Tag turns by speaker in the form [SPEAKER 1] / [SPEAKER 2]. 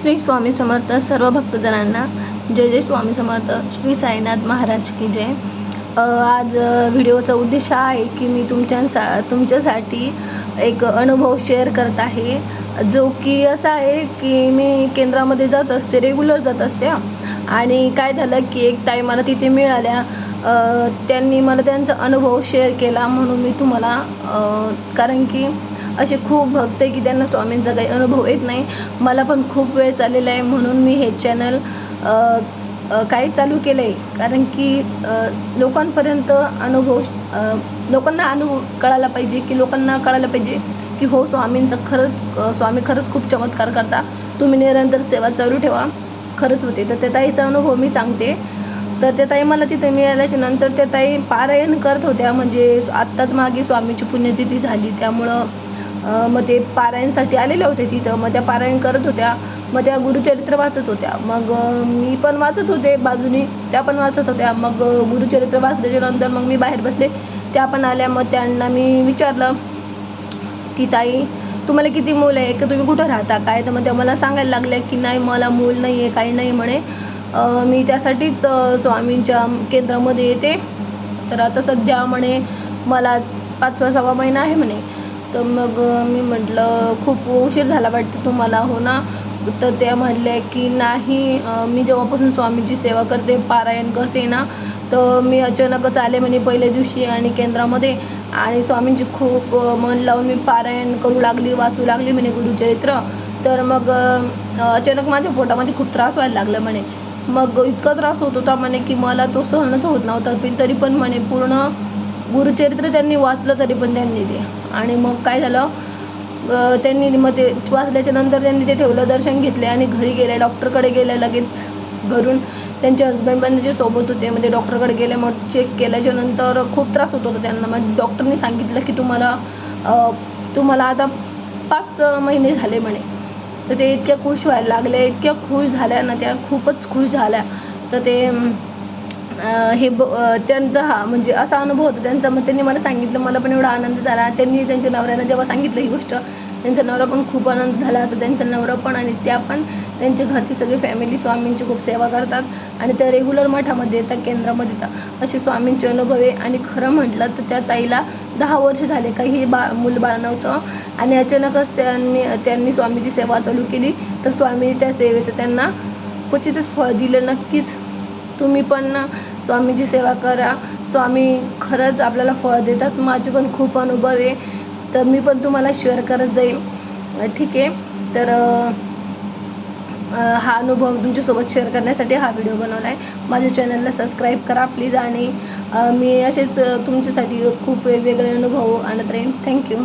[SPEAKER 1] श्री स्वामी समर्थ सर्व भक्तजनांना जय जय स्वामी समर्थ श्री साईनाथ महाराज की जय. आज व्हिडिओचा उद्देश हा आहे की मी तुमच्यासा तुमच्यासाठी एक अनुभव शेअर करत आहे. जो की असा आहे की मी केंद्रामध्ये जात असते रेग्युलर जात असते आणि काय झालं की एक ताई मला तिथे मिळाल्या. त्यांनी मला त्यांचा अनुभव शेअर केला म्हणून मी तुम्हाला कारण की असे खूप भक्त आहे की त्यांना स्वामींचा काही अनुभव येत नाही. मला पण खूप वेळ चाललेला आहे म्हणून मी हे चॅनल काय चालू केलं आहे कारण की लोकांपर्यंत अनुभव लोकांना अनुभव कळायला पाहिजे की लोकांना कळायला पाहिजे की हो स्वामींचा खरंच स्वामी खरंच खूप चमत्कार करता. तुम्ही निरंतर सेवा चालू ठेवा. खरंच होते. तर त्या ताईचा अनुभव मी सांगते. तर त्या ताई मला तिथे मिळाल्याच्या नंतर त्या ताई पारायण करत होत्या. म्हणजे आत्ताच मागे स्वामीची पुण्यतिथी झाली. त्यामुळं मग ते पारायणसाठी आलेले होते तिथं. मग त्या पारायण करत होत्या. मग त्या गुरुचरित्र वाचत होत्या. मग मी पण वाचत होते. बाजूनी त्या पण वाचत होत्या. मग गुरुचरित्र वाचल्याच्यानंतर मग मी बाहेर बसले. त्या पण आल्या. मग त्यांना मी विचारलं की ताई तुम्हाला किती मुलं आहे? का तुम्ही कुठं राहता? काय? तर मग त्या मला सांगायला लागल्या की नाही मला मूल नाही आहे काही नाही म्हणे. मी त्यासाठीच स्वामींच्या केंद्रामध्ये येते. तर आता सध्या म्हणे मला पाचवा सहावा महिना आहे म्हणे. तर मग मी म्हटलं खूप उशीर झाला वाटतं तुम्हाला हो ना? तर त्या म्हणल्या की नाही मी जेव्हापासून स्वामींची सेवा करते पारायण करते ना तर मी अचानकच आले म्हणे पहिल्या दिवशी आणि केंद्रामध्ये आणि स्वामींची खूप मन लावून मी पारायण करू लागली वाचू लागली म्हणे गुरुचरित्र. तर मग अचानक माझ्या पोटामध्ये खूप त्रास व्हायला लागला म्हणे. मग इतका त्रास होत होता म्हणे की मला तो सहनच होत नव्हता पण तरी पण म्हणे पूर्ण गुरुचरित्र त्यांनी वाचलं तरी पण त्यांनी ते. आणि मग काय झालं? त्यांनी मग ते वाचल्याच्या नंतर त्यांनी ते ठेवलं दर्शन घेतले आणि घरी गेले. डॉक्टरकडे गेले लगेच घरून. त्यांचे हस्बंड पण त्याच्या सोबत होते. मग ते डॉक्टरकडे गेले मग चेक केल्याच्यानंतर खूप त्रास होत होता त्यांना. मग डॉक्टरनी सांगितलं की तुम्हाला तुम्हाला आता पाच महिने झाले म्हणे. तर ते इतक्या खुश व्हायला लागले. इतक्या खुश झाल्या ना त्या. खूपच खुश झाल्या. तर ते हे ब त्यांचा हा म्हणजे असा अनुभव होता त्यांचा. मग त्यांनी मला सांगितलं मला पण एवढा आनंद झाला. त्यांनी त्यांच्या नवऱ्यानं जेव्हा सांगितलं ही गोष्ट त्यांचा नवरा पण खूप आनंद झाला तर त्यांचा नवरा पण आणि त्या पण त्यांच्या घरची सगळी फॅमिली स्वामींची खूप सेवा करतात आणि त्या रेग्युलर मठामध्ये येतात केंद्रामध्ये येतात. असे स्वामींचे अनुभव आहे. आणि खरं म्हटलं तर त्या ताईला दहा वर्ष झाले काही बा मूलबाळ नव्हतं. आणि अचानकच त्यांनी त्यांनी स्वामीची सेवा चालू केली. तर स्वामीने त्या सेवेचं त्यांना क्वचितच फळ दिलं. नक्कीच तुम्ही पण स्वामीची सेवा करा. स्वामी खरंच आपल्याला फळ देतात. माझे पण खूप अनुभव आहे. तर मी पण तुम्हाला शेअर करत जाईल ठीक आहे? तर हा अनुभव तुमच्यासोबत शेअर करण्यासाठी हा व्हिडिओ बनवला आहे माझ्या चॅनलला सबस्क्राईब करा प्लीज आणि मी असेच तुमच्यासाठी खूप वेगवेगळे अनुभव आणत राहीन. थँक्यू